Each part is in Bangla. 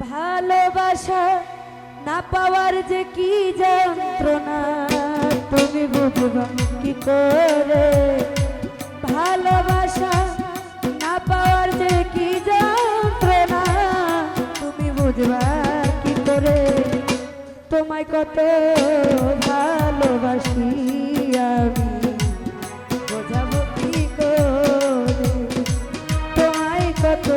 ভালোবাসা না পাওয়ার যে কি যন্ত্রণা? তুমি বুঝবা কি করে? ভালোবাসা না পাওয়ার যে কি যন্ত্রণা? তুমি বুঝবা কি করে? তোমায় কত ভালোবাসি আমি। বোঝাবো কি করে? তোমায় কত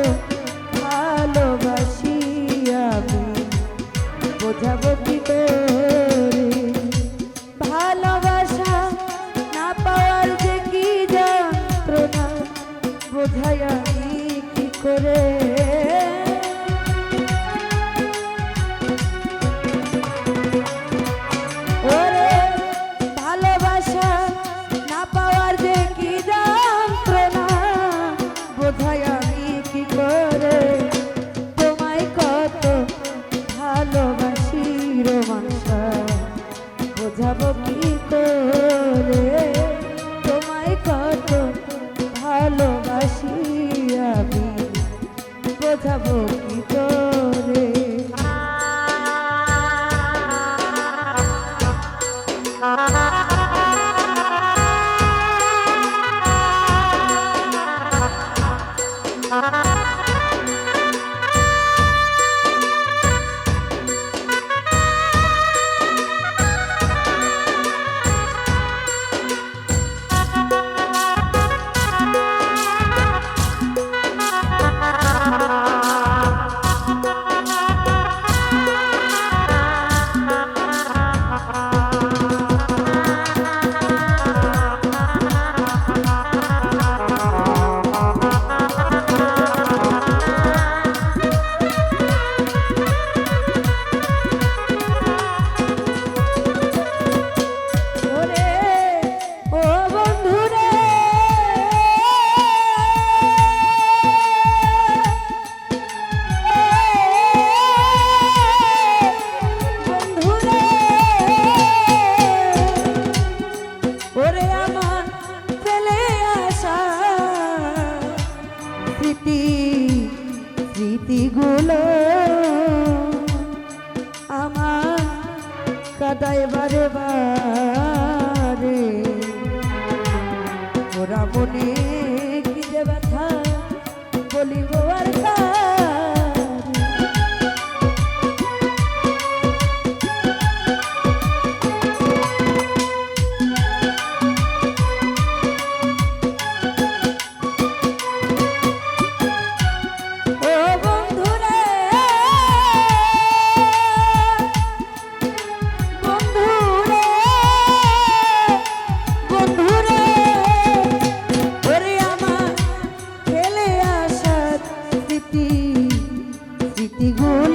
স্মৃতিগুলো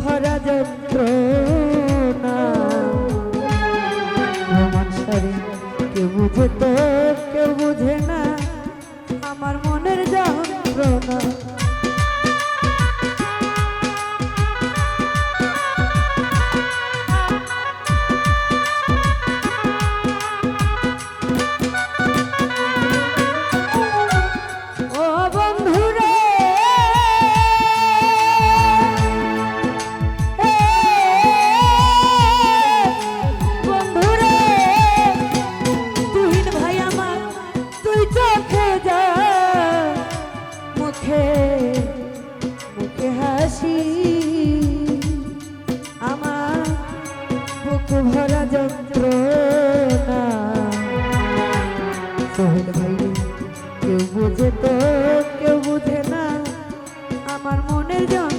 ভরা কেউ বুঝে তো কেউ বুঝে না। আমার মনের জন্য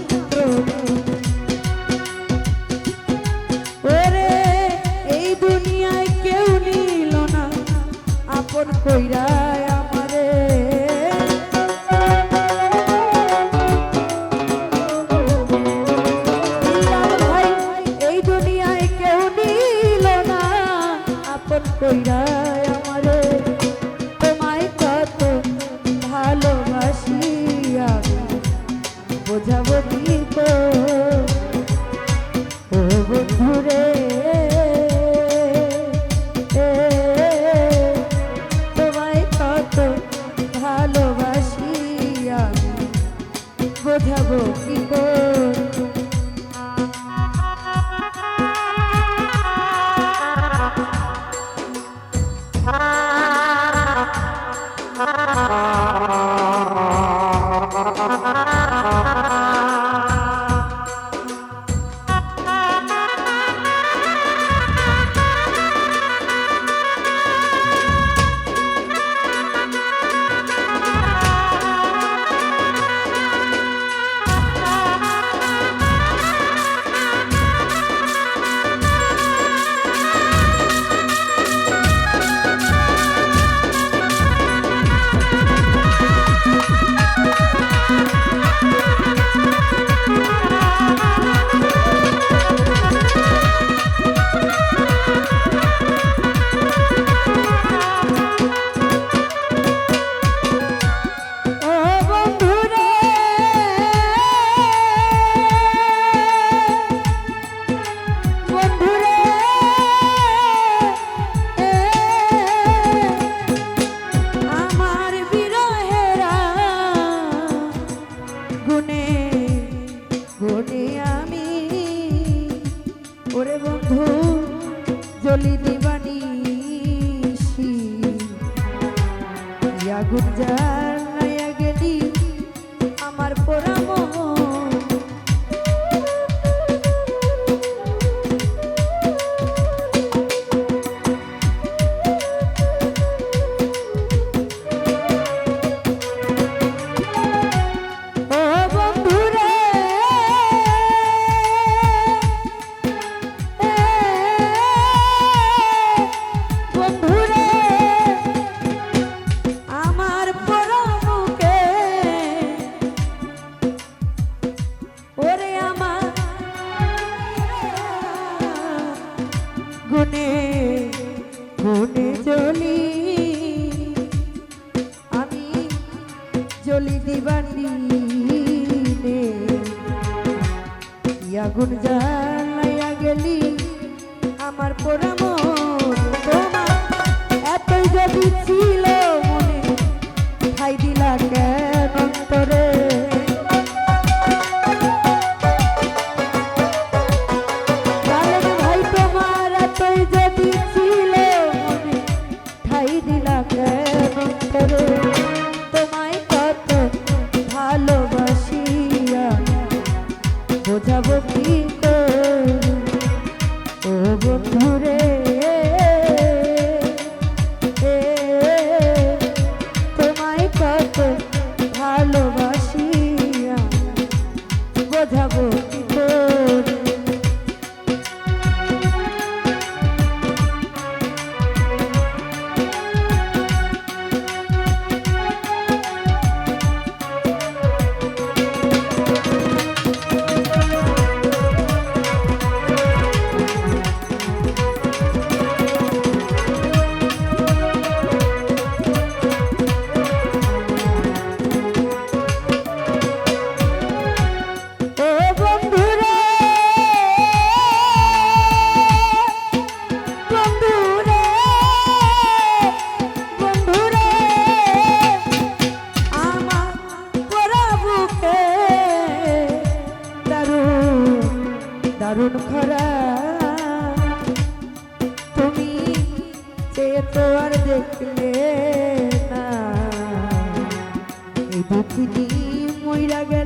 দারুণ খরা। তুমি সে তো আর দেখলে না। এই দুঃখিনী মইরা গেল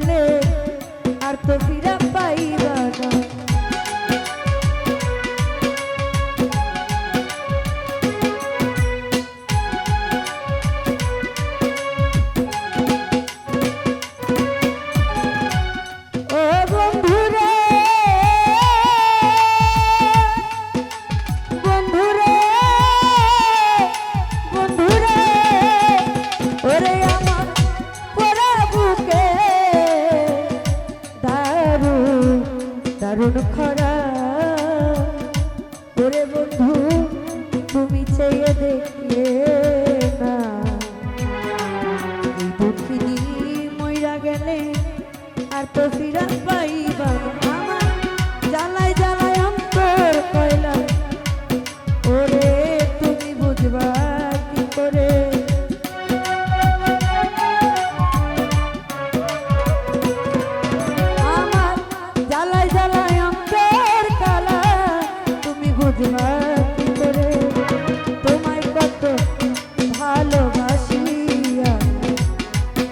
আর তো ফিরা পাইবা আমার। কয়লা। ওরে, তুমি বুঝবা কি করে? আমার জ্বালায় তুমি বুঝবা কি করে? তোমায় কত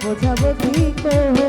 বোঝাবো কি করে?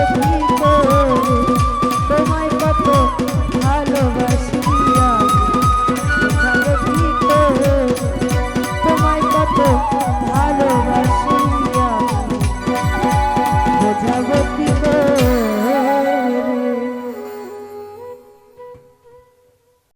তোমায় কত